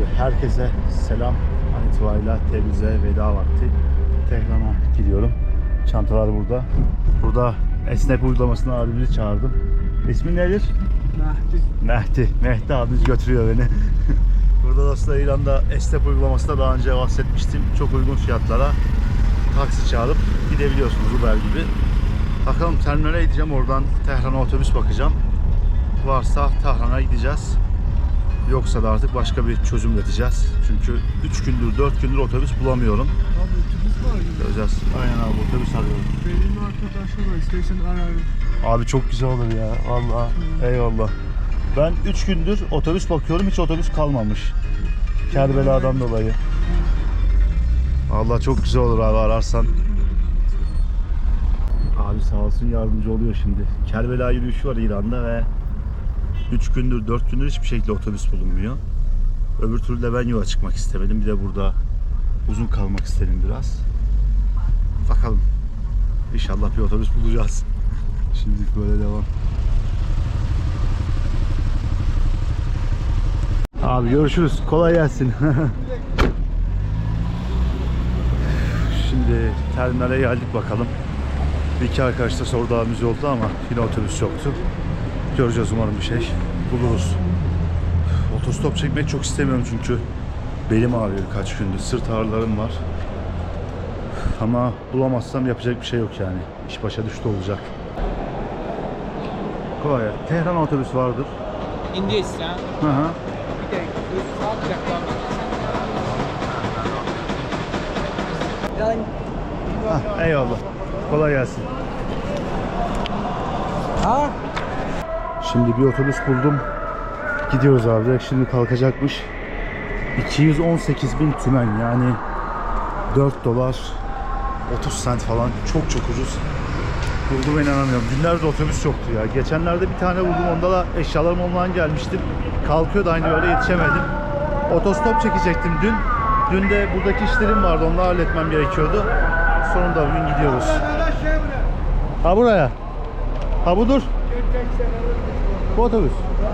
Abi herkese selam. An itibariyle Tebriz'e veda vakti. Tehran'a gidiyorum. Çantalar burada. Burada esnek uygulamasına abimizi çağırdım. İsmin nedir? Mehdi. Mehdi. Mehdi abimiz götürüyor beni. burada dostlar İran'da esnek uygulamasında daha önce bahsetmiştim. Çok uygun fiyatlara taksi çağırıp gidebiliyorsunuz Uber gibi. Bakalım terminale gideceğim. Oradan Tehran'a otobüs bakacağım. Varsa Tahran'a gideceğiz. Yoksa da artık başka bir çözüm üreteceğiz. Çünkü 3 gündür 4 gündür otobüs bulamıyorum. Abi otobüs var ya. Göreceğiz. Aynen abi otobüs arıyorum. Benim arkadaşım var. İstersen ararım. Abi çok güzel olur ya. Vallahi eyvallah. Ben 3 gündür otobüs bakıyorum hiç otobüs kalmamış. Kerbela'dan dolayı. Allah çok güzel olur abi ararsan. Abi sağ olsun yardımcı oluyor şimdi. Kerbela yürüyüşü var İran'da ve 3 gündür 4 gündür hiçbir şekilde otobüs bulunmuyor. Öbür türlü de ben yola çıkmak istemedim. Bir de burada uzun kalmak istedim biraz. Bakalım. İnşallah bir otobüs bulacağız. Şimdilik böyle devam. Abi görüşürüz. Kolay gelsin. Şimdi terminale geldik bakalım. Bir iki arkadaş da sordu abimiz yolda ama yine otobüs yoktu. Göreceğiz umarım bir şey. Buluruz. Otostop çekmek çok istemiyorum çünkü belim ağrıyor kaç gündür. Sırt ağrılarım var. Ama bulamazsam yapacak bir şey yok yani. İş başa düştü olacak. Kolay. Tehran otobüs vardır. İndiysen Hı hı. bir de beklemek. Hah, eyvallah. Kolay gelsin. Ha? Şimdi bir otobüs buldum. Gidiyoruz abi. Direkt şimdi kalkacakmış. 218 bin tümen yani 4 dolar 30 sent falan çok çok ucuz. Bulduğuma inanamıyorum. Günlerdir otobüs yoktu ya. Geçenlerde bir tane buldum. Onda da eşyalarım ondan gelmiştim. Kalkıyordu aynı böyle yetişemedim. Otostop çekecektim dün. Dün de buradaki işlerim vardı. Onları halletmem gerekiyordu. Sonunda bugün gidiyoruz. Ha buraya. Ha budur. Bu otobüs.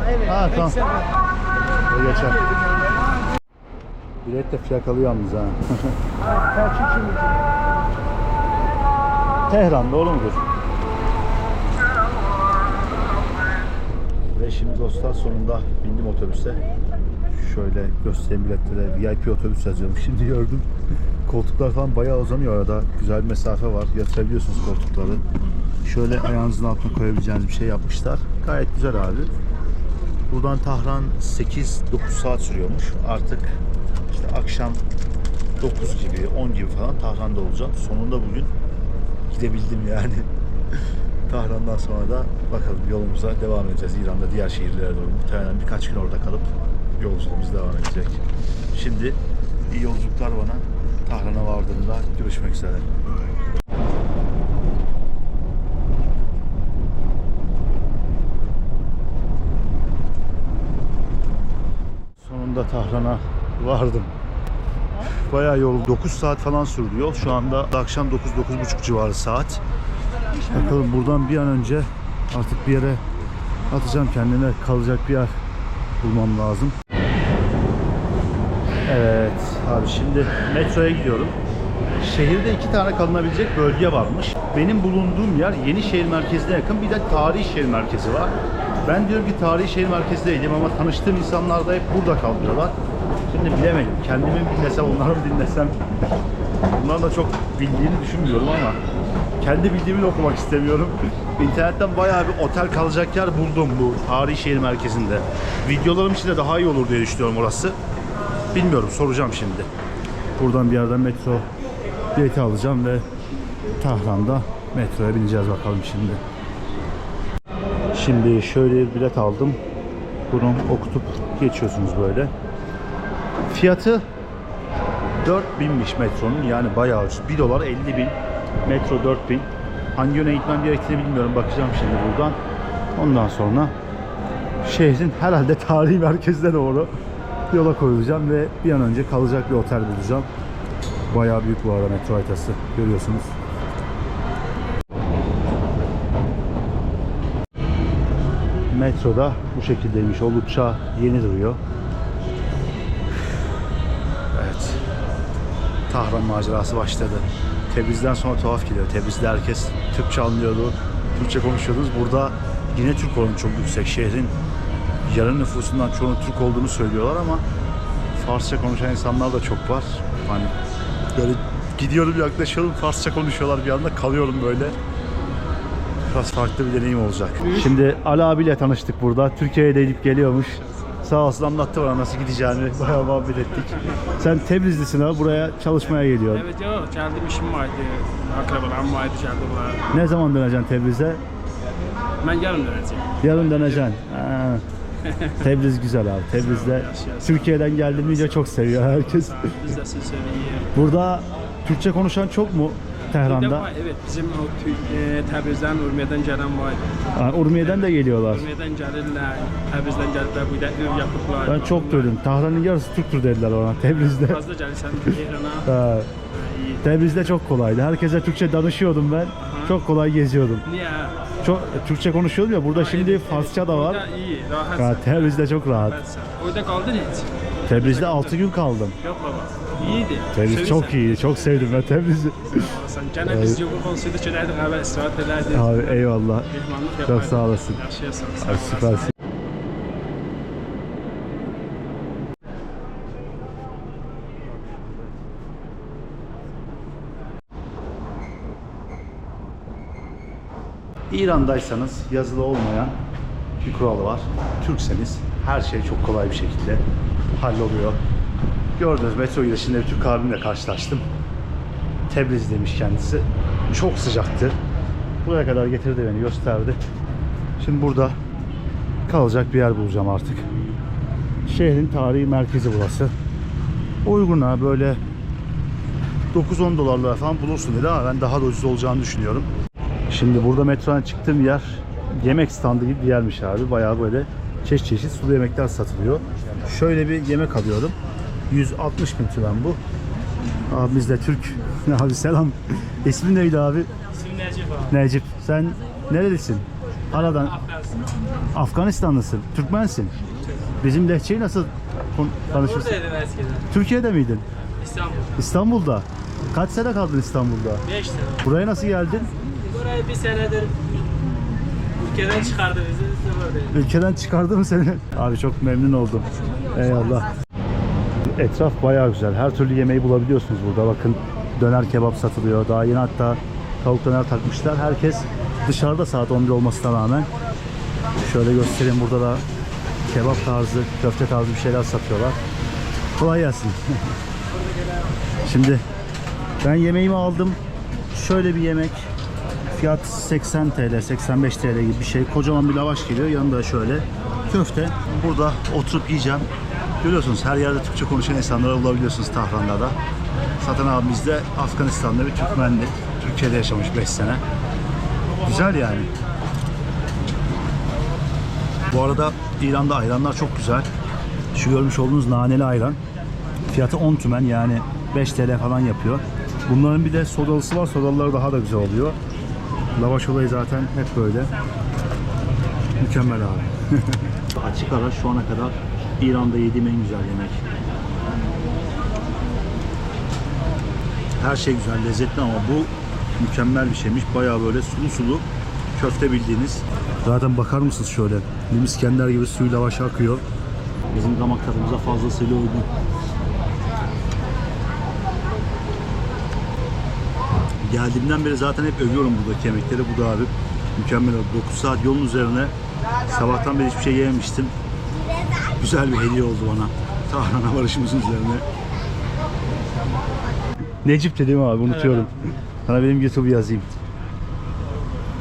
Evet. Ha, tamam. O geçer. Bilet de fiyakalı yalnız ha. Tehran doğru mudur? Ve şimdi dostlar sonunda bindim otobüse. Şöyle göstereyim bilette de VIP otobüs yazıyorum. Şimdi gördüm. Koltuklar falan bayağı uzanıyor arada. Güzel bir mesafe var. Yatırabiliyorsunuz koltukları. Şöyle ayağınızın altına koyabileceğiniz bir şey yapmışlar. Gayet güzel abi. Buradan Tahran 8-9 saat sürüyormuş. Artık işte akşam 9 gibi 10 gibi falan Tahran'da olacağım. Sonunda bugün gidebildim yani. Tahran'dan sonra da bakalım yolumuza devam edeceğiz. İran'da diğer şehirlere doğru. Muhtemelen birkaç gün orada kalıp yolculuğumuz devam edecek. Şimdi iyi yolculuklar bana. Tahran'a vardığımda görüşmek üzere. Sonunda Tahran'a vardım. Bayağı yol 9 saat falan sürdü yol. Şu anda akşam 9-9.30 civarı saat. Bakalım buradan bir an önce artık bir yere atacağım kendime kalacak bir yer bulmam lazım. Evet abi şimdi metroya gidiyorum. Şehirde iki tane kalınabilecek bölge varmış. Benim bulunduğum yer Yenişehir merkezine yakın bir de tarihi şehir merkezi var. Ben diyorum ki tarihi şehir merkezindeydim ama tanıştığım insanlar da hep burada kalıyorlar. Şimdi bilemedim. Kendimi mi dinlesem, onları mı dinlesem. Bunlar da çok bildiğini düşünmüyorum ama kendi bildiğimi de okumak istemiyorum. İnternetten bayağı bir otel kalacak yer buldum bu tarihi şehir merkezinde. Videolarım için de daha iyi olur diye düşünüyorum orası. Bilmiyorum soracağım şimdi. Buradan bir yerden metro bileti alacağım ve Tahran'da metroya bineceğiz bakalım şimdi. Şimdi şöyle bir bilet aldım. Bunu okutup geçiyorsunuz böyle. Fiyatı 4000'miş metronun yani bayağı ucuz. 1 dolar 50 bin. Metro 4000. Hangi yöne gitmem gerektiğini bilmiyorum. Bakacağım şimdi buradan. Ondan sonra şehrin herhalde tarihi merkezine doğru yola koyulacağım ve bir an önce kalacak bir otel bulacağım. Bayağı büyük bu arada metro haritası. Görüyorsunuz. Metroda bu şekildeymiş. Oldukça yeni duruyor. Tahran macerası başladı. Tebriz'den sonra tuhaf geliyor. Tebriz'de herkes Türkçe anlıyordu. Türkçe konuşuyordunuz. Burada yine Türk oranı çok yüksek. Şehrin yarı nüfusundan çoğunun Türk olduğunu söylüyorlar ama Farsça konuşan insanlar da çok var. Hani böyle gidiyorum yaklaşıyorum Farsça konuşuyorlar bir anda kalıyorum böyle. Biraz farklı bir deneyim olacak. Şimdi Ali abiyle tanıştık burada. Türkiye'ye de gidip geliyormuş. Sağ olsun anlattı bana nasıl gideceğini. Bayağı muhabbet ettik. Sen Tebrizlisin abi buraya çalışmaya geliyorsun. Evet yok geldim işim vardı. Akrabalarım vardı geldi buraya. Ne zaman döneceksin Tebriz'e? Ben yarın döneceğim. Yarın döneceksin. Ha. Tebriz güzel abi. Tebriz'de Türkiye'den geldim deyince çok seviyor herkes. Biz de siz söyleyin. Burada Türkçe konuşan çok mu Tehran'da? Var, evet bizim o e, Təbrizdən, Urmiyədən gələn var. Ha, Urmiye'den de geliyorlar. Urmiyədən gəlirlər, Təbrizdən gəliblər, bu da ev yapıblar. Ben çok duydum. Tahran'ın yarısı Türktür dediler ona Tebriz'de. Fazla gəlirsən Tehrana. Ha, Ha. Tebriz'de çok kolaydı. Herkese Türkçe danışıyordum ben. Çok kolay geziyordum. Niye? Çok Türkçe konuşuyordum ya. Burada şimdi Farsça da var. Orada iyi, rahat. Ha, Tebriz'de çok rahat. rahatsan. Orada kaldın hiç? Tebriz'de 6 gün kaldım. Yok baba. İyiydi. Tebriz çok iyi. Çok sevdim ben Tebriz'i. Sen gene biz yoğun olsaydı çölerdik haber istirahat ederdik. Abi eyvallah. Çok sağ olasın. Yaşayasın. Sağ Abi süpersin. İran'daysanız yazılı olmayan bir kural var. Türkseniz her şey çok kolay bir şekilde halloluyor. Gördünüz metro girişinde bir Türk abimle karşılaştım. Tebriz demiş kendisi. Çok sıcaktı. Buraya kadar getirdi beni gösterdi. Şimdi burada kalacak bir yer bulacağım artık. Şehrin tarihi merkezi burası. Uygun böyle 9-10 dolarlara falan bulursun dedi ama ben daha da ucuz olacağını düşünüyorum. Şimdi burada metrodan çıktığım yer yemek standı gibi bir yermiş abi. Bayağı böyle çeşit çeşit sulu yemekler satılıyor. Şöyle bir yemek alıyorum. 160 bin tümen bu. Abimiz de Türk. Abi selam. İsmin neydi abi? İsim Necip abi. Necip. Sen nerelisin? Aradan. Afganistanlısın. Türkmensin. Bizim lehçeyi nasıl konuşuyorsun? Buradaydım eskiden. Türkiye'de miydin? İstanbul. İstanbul'da. Kaç sene kaldın İstanbul'da? 5 sene. Buraya nasıl geldin? Burayı bir senedir ülkeden çıkardı bizi. Ülkeden çıkardı mı seni? Abi çok memnun oldum. Eyvallah. Etraf bayağı güzel. Her türlü yemeği bulabiliyorsunuz burada. Bakın döner kebap satılıyor. Daha yeni hatta tavuk döner takmışlar. Herkes dışarıda saat 11 olmasına rağmen. Şöyle göstereyim burada da kebap tarzı, köfte tarzı bir şeyler satıyorlar. Kolay gelsin. Şimdi ben yemeğimi aldım. Şöyle bir yemek. Fiyat 80 TL, 85 TL gibi bir şey. Kocaman bir lavaş geliyor. Yanında şöyle köfte. Burada oturup yiyeceğim. Görüyorsunuz her yerde Türkçe konuşan insanları bulabiliyorsunuz Tahran'da da. Zaten abimiz de Afganistan'da bir Türkmendi. Türkiye'de yaşamış 5 sene. Güzel yani. Bu arada İran'da ayranlar çok güzel. Şu görmüş olduğunuz naneli ayran. Fiyatı 10 tümen yani 5 TL falan yapıyor. Bunların bir de sodalısı var. Sodalıları daha da güzel oluyor. Lavaş olayı zaten hep böyle. Mükemmel abi. Açık ara şu ana kadar İran'da yediğim en güzel yemek. Her şey güzel, lezzetli ama bu mükemmel bir şeymiş. Bayağı böyle sulu sulu köfte bildiğiniz. Zaten bakar mısınız şöyle? Bir İskender gibi suyu lavaş akıyor. Bizim damak tadımıza fazlasıyla uygun. Geldiğimden beri zaten hep övüyorum buradaki yemekleri. Bu da abi mükemmel oldu. 9 saat yolun üzerine sabahtan beri hiçbir şey yememiştim. Güzel bir hediye oldu bana. Tahran'a varışımızın üzerine. Necip dedim abi unutuyorum. Sana benim YouTube yazayım.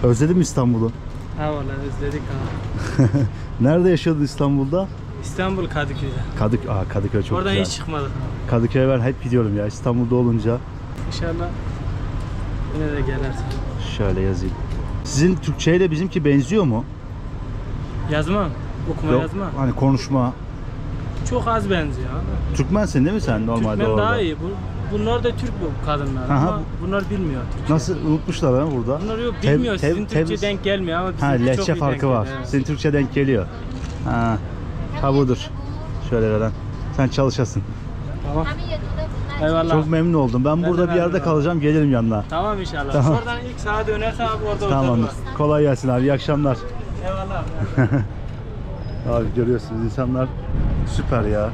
Özledin mi İstanbul'u? Ha valla özledik ha. Nerede yaşıyordun İstanbul'da? İstanbul Kadıköy'de. Kadık, Aa, Kadıköy çok Oradan güzel. hiç çıkmadık. Kadıköy'e ben hep gidiyorum ya İstanbul'da olunca. İnşallah yine de gelersin. Şöyle yazayım. Sizin Türkçe ile bizimki benziyor mu? Yazma. Okuma Yok, yazma. Hani konuşma. Çok az benziyor. Türkmensin değil mi sen normalde Türkmen orada? daha iyi. Bu, bunlar da Türk bu kadınlar ama bunlar bilmiyor Türkçe. Nasıl unutmuşlar ha burada? Bunlar yok Tev- bilmiyor. tev- Sizin Türkçe tev- denk gelmiyor ama bizim Ha çok lehçe iyi denk farkı var. geliyor. Evet. Senin Türkçe denk geliyor. Ha. Ha budur. Şöyle veren. Sen çalışasın. Tamam. Eyvallah. Çok memnun oldum. Ben, de burada bir yerde kalacağım. Gelirim yanına. Tamam inşallah. Tamam. Oradan ilk sağa dönersen abi orada Tamam. otururuz. Kolay gelsin abi. İyi akşamlar. Eyvallah. abi. görüyorsunuz insanlar süper ya.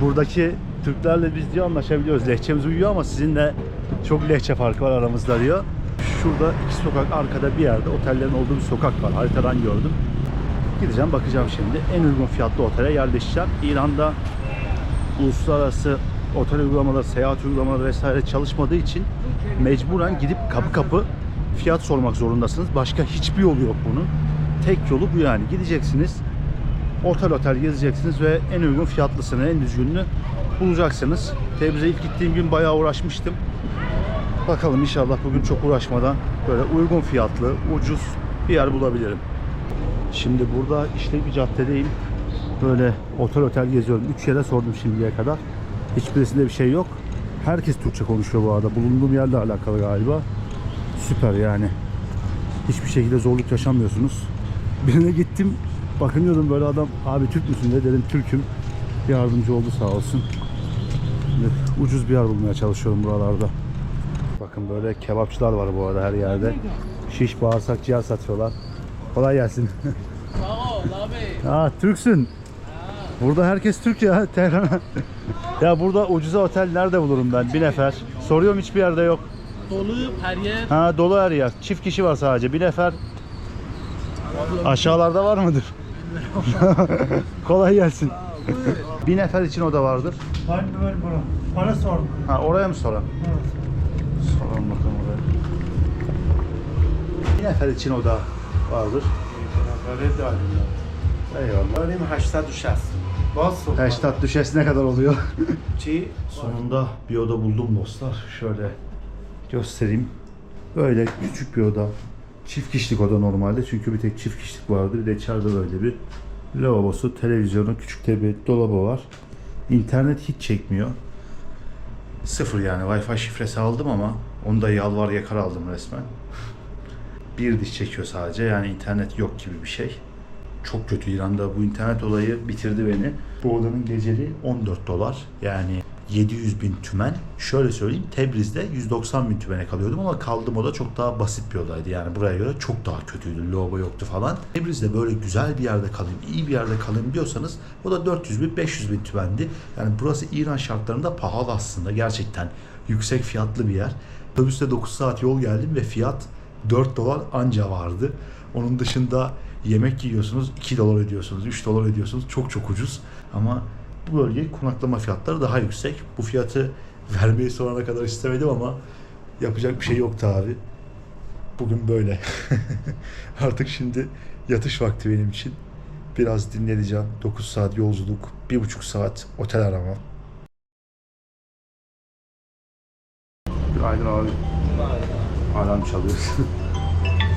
Buradaki Türklerle biz diyor anlaşabiliyoruz. Lehçemiz uyuyor ama sizinle çok lehçe farkı var aramızda diyor. Şurada iki sokak arkada bir yerde otellerin olduğu bir sokak var. Haritadan gördüm. Gideceğim bakacağım şimdi. En uygun fiyatlı otele yerleşeceğim. İran'da uluslararası otel uygulamaları, seyahat uygulamaları vesaire çalışmadığı için mecburen gidip kapı kapı fiyat sormak zorundasınız. Başka hiçbir yolu yok bunun. Tek yolu bu yani. Gideceksiniz, otel otel gezeceksiniz ve en uygun fiyatlısını, en düzgününü bulacaksınız. Tebriz'e ilk gittiğim gün bayağı uğraşmıştım. Bakalım inşallah bugün çok uğraşmadan böyle uygun fiyatlı, ucuz bir yer bulabilirim. Şimdi burada işte bir caddedeyim. Böyle otel otel geziyorum. Üç yere sordum şimdiye kadar. Hiçbirisinde bir şey yok. Herkes Türkçe konuşuyor bu arada. Bulunduğum yerle alakalı galiba. Süper yani. Hiçbir şekilde zorluk yaşamıyorsunuz. Birine gittim. Bakınıyordum böyle adam. Abi Türk müsün de dedim Türk'üm. Yardımcı oldu sağ olsun. Şimdi ucuz bir yer bulmaya çalışıyorum buralarda. Bakın böyle kebapçılar var bu arada her yerde. Şiş, bağırsak, ciğer satıyorlar. Kolay gelsin. Sağ ol abi. Aa Türksün. Burada herkes Türk ya Tehran'a. ya burada ucuza otel nerede bulurum ben? Bir nefer. Soruyorum hiçbir yerde yok. Dolu her yer. Ha dolu her yer. Çift kişi var sadece. Bir nefer. Aşağılarda var mıdır? Kolay gelsin. Bir nefer için oda vardır. Var mı var bura? Para sorma. Ha oraya mı soralım? Evet. Soralım bakalım oraya. Bir nefer için oda vardır. Böyle de alayım. Eyvallah. Örneğin haşta düşersin. Bol soğuk. Düşesi ne kadar oluyor? Çiğ. Sonunda bir oda buldum dostlar. Şöyle göstereyim. Böyle küçük bir oda. Çift kişilik oda normalde çünkü bir tek çift kişilik vardı. Bir de içeride böyle bir lavabosu, televizyonu, küçük bir dolabı var. İnternet hiç çekmiyor. Sıfır yani Wi-Fi şifresi aldım ama onu da yalvar yakar aldım resmen. Bir diş çekiyor sadece yani internet yok gibi bir şey. Çok kötü İran'da bu internet olayı bitirdi beni. Bu odanın geceli 14 dolar yani 700 bin tümen. Şöyle söyleyeyim Tebriz'de 190 bin tümene kalıyordum ama kaldığım oda çok daha basit bir odaydı. Yani buraya göre çok daha kötüydü. Lavabo yoktu falan. Tebriz'de böyle güzel bir yerde kalayım, iyi bir yerde kalayım diyorsanız o da 400 bin 500 bin tümendi. Yani burası İran şartlarında pahalı aslında. Gerçekten yüksek fiyatlı bir yer. Otobüste 9 saat yol geldim ve fiyat 4 dolar anca vardı. Onun dışında yemek yiyorsunuz 2 dolar ödüyorsunuz, 3 dolar ödüyorsunuz. Çok çok ucuz. Ama bu bölge konaklama fiyatları daha yüksek. Bu fiyatı vermeyi sonuna kadar istemedim ama yapacak bir şey yoktu abi. Bugün böyle. Artık şimdi yatış vakti benim için. Biraz dinleneceğim. 9 saat yolculuk, 1,5 saat otel arama. Günaydın abi. Alarm çalıyor.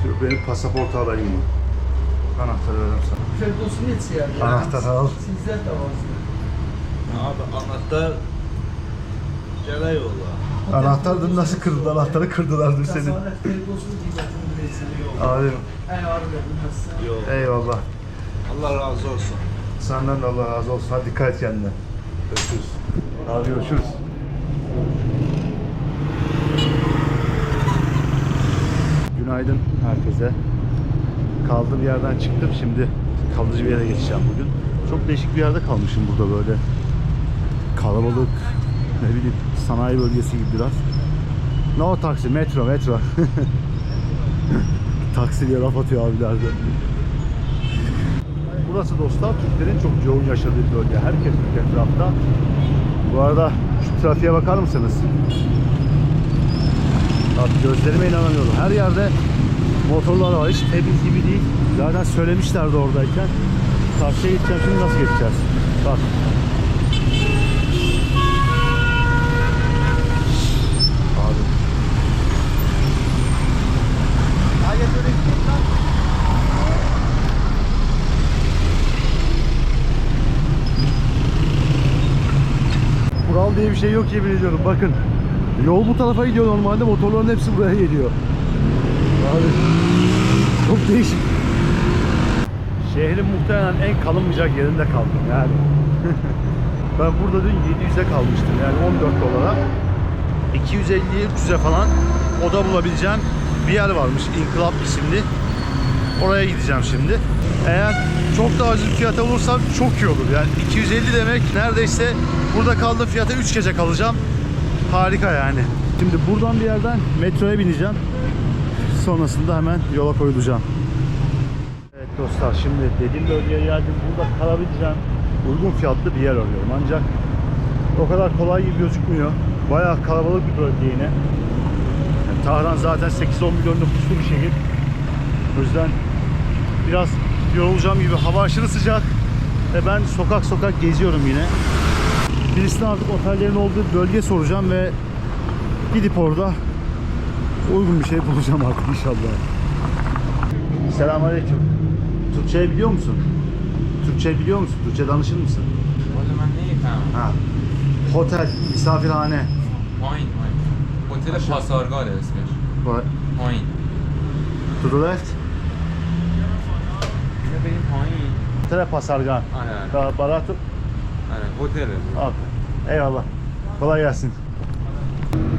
Şu benim pasaportu alayım mı? Anahtarı vereyim sana. Ferdos'un yetsi yani. Anahtar al. Sizler de var. Abi anahtar gele yolla. Anahtar nasıl kırıldı? Anahtarı kırdılar dün bilirsin. Abi eyvallah. Allah razı olsun. Senden de Allah razı olsun. Hadi dikkat et kendine. Görüşürüz. Abi görüşürüz. Günaydın herkese. Kaldığım yerden çıktım. Şimdi kalıcı bir yere geçeceğim bugün. Çok değişik bir yerde kalmışım burada böyle. Kalabalık, ne bileyim sanayi bölgesi gibi biraz. No taksi, metro, metro. Taksi diye laf atıyor abiler de. Burası dostlar Türklerin çok yoğun yaşadığı bölge. Herkes Türk etrafta. Bu arada şu trafiğe bakar mısınız? Abi gözlerime inanamıyorum. Her yerde motorlar var. Hiç temiz gibi değil. Zaten söylemişlerdi oradayken. Karşıya gideceğim şimdi nasıl geçeceğiz? Bak. Diye bir şey yok yemin ediyorum. Bakın. Yol bu tarafa gidiyor normalde. Motorların hepsi buraya geliyor. Abi. Çok değişik. Şehrin muhtemelen en kalınmayacak yerinde kaldım yani. Ben burada dün 700'e kalmıştım yani 14 dolara. 250'ye 300'e falan oda bulabileceğim bir yer varmış. Inkılap isimli. Oraya gideceğim şimdi. Eğer çok daha ucuz fiyata bulursam çok iyi olur. Yani 250 demek neredeyse burada kaldığım fiyata 3 gece kalacağım. Harika yani. Şimdi buradan bir yerden metroya bineceğim. Sonrasında hemen yola koyulacağım. Evet dostlar şimdi dediğim bölgeye geldim. Burada kalabileceğim uygun fiyatlı bir yer arıyorum. Ancak o kadar kolay gibi gözükmüyor. Bayağı kalabalık bir bölge yine. Yani Tahran zaten 8-10 milyon nüfuslu bir şehir. O yüzden biraz yorulacağım gibi. Hava aşırı sıcak. Ve ben sokak sokak geziyorum yine birisine artık otellerin olduğu bölge soracağım ve gidip orada uygun bir şey bulacağım artık inşallah. Selamünaleyküm. Türkçe biliyor musun? Türkçe biliyor musun? Türkçe danışır mısın? O zaman ne efendim? Ha. Hotel, misafirhane. Point, point. Otel Pasargale ismi. Point. To the left. Yine benim point. Hotel Pasargale. Aynen. Baratı Aynen hotel. Abi. Eyvallah. Kolay gelsin.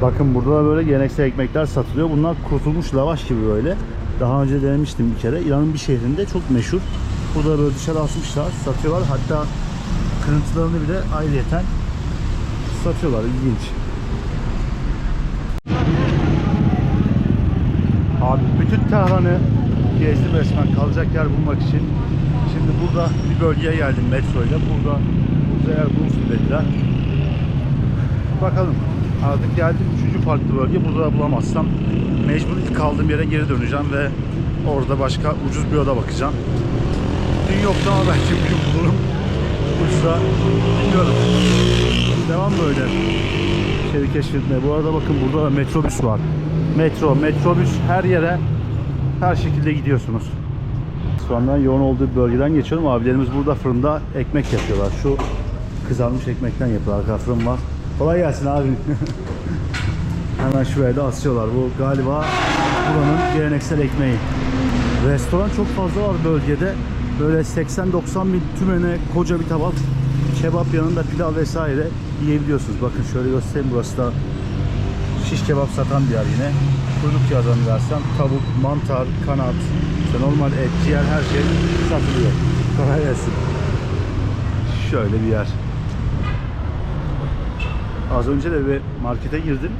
Bakın burada da böyle geleneksel ekmekler satılıyor. Bunlar kurtulmuş lavaş gibi böyle. Daha önce denemiştim bir kere. İran'ın bir şehrinde çok meşhur. Burada böyle dışarı asmışlar, satıyorlar. Hatta kırıntılarını bile ayrıyeten satıyorlar. İlginç. Abi bütün Tahran'ı gezdim resmen kalacak yer bulmak için. Şimdi burada bir bölgeye geldim metro ile. Burada yer bulursun dediler. Bakalım. Artık geldim üçüncü farklı bölge. Burada da bulamazsam mecbur ilk kaldığım yere geri döneceğim ve orada başka ucuz bir oda bakacağım. Dün yoktu ama belki bugün bulurum. Ucuza bilmiyorum. Devam böyle. Şehri keşfetmeye. Bu arada bakın burada da metrobüs var. Metro, metrobüs her yere her şekilde gidiyorsunuz. Şu anda yoğun olduğu bölgeden geçiyorum. Abilerimiz burada fırında ekmek yapıyorlar. Şu kızarmış ekmekten yapıyorlar. Fırın var. Kolay gelsin abi. Hemen şuraya da asıyorlar. Bu galiba buranın geleneksel ekmeği. Restoran çok fazla var bölgede. Böyle 80-90 bin tümene koca bir tabak kebap yanında pilav vesaire yiyebiliyorsunuz. Bakın şöyle göstereyim burası da şiş kebap satan bir yer yine. Kuyruk yazanı versem tavuk, mantar, kanat, işte normal et, ciğer her şey satılıyor. Kolay gelsin. Şöyle bir yer. Az önce de bir markete girdim.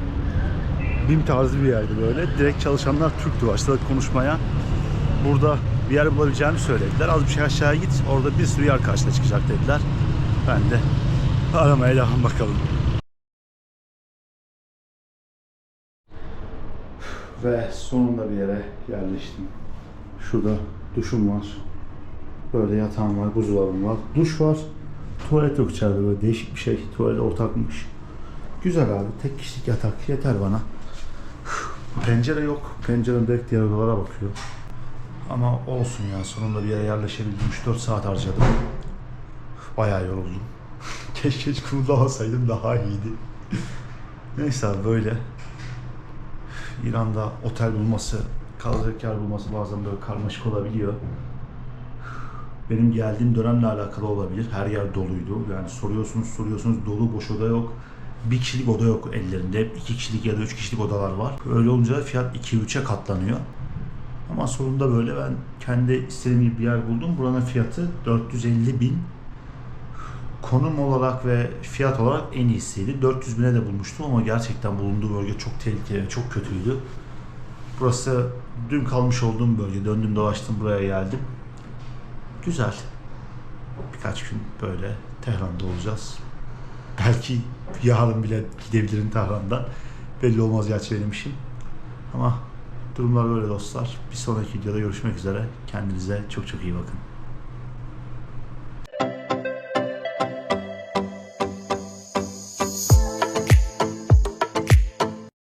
BİM tarzı bir yerdi böyle. Direkt çalışanlar Türktü. Başladık konuşmaya. Burada bir yer bulabileceğini söylediler. Az bir şey aşağıya git. Orada bir sürü yer karşına çıkacak dediler. Ben de aramaya devam bakalım. Ve sonunda bir yere yerleştim. Şurada duşum var. Böyle yatağım var, buzdolabım var. Duş var. Tuvalet yok içeride böyle değişik bir şey. Tuvalet ortakmış. Güzel abi. Tek kişilik yatak yeter bana. Pencere yok. Pencerenin direkt diğer odalara bakıyor. Ama olsun ya. Sonunda bir yere yerleşebildim. 3-4 saat harcadım. Bayağı yoruldum. Keşke hiç kumlamasaydım daha iyiydi. Neyse abi böyle. İran'da otel bulması, kalacak yer bulması bazen böyle karmaşık olabiliyor. Benim geldiğim dönemle alakalı olabilir. Her yer doluydu. Yani soruyorsunuz soruyorsunuz dolu boş oda yok. Bir kişilik oda yok ellerinde. İki kişilik ya da üç kişilik odalar var. Öyle olunca fiyat 2-3'e katlanıyor. Ama sonunda böyle ben kendi istediğim bir yer buldum. Buranın fiyatı 450 bin. Konum olarak ve fiyat olarak en iyisiydi. 400 bine de bulmuştum ama gerçekten bulunduğu bölge çok tehlikeli ve çok kötüydü. Burası dün kalmış olduğum bölge. Döndüm dolaştım buraya geldim. Güzel. Birkaç gün böyle Tehran'da olacağız. Belki yarın bile gidebilirim Tahran'dan. Belli olmaz gerçi benim işim. Ama durumlar böyle dostlar. Bir sonraki videoda görüşmek üzere. Kendinize çok çok iyi bakın.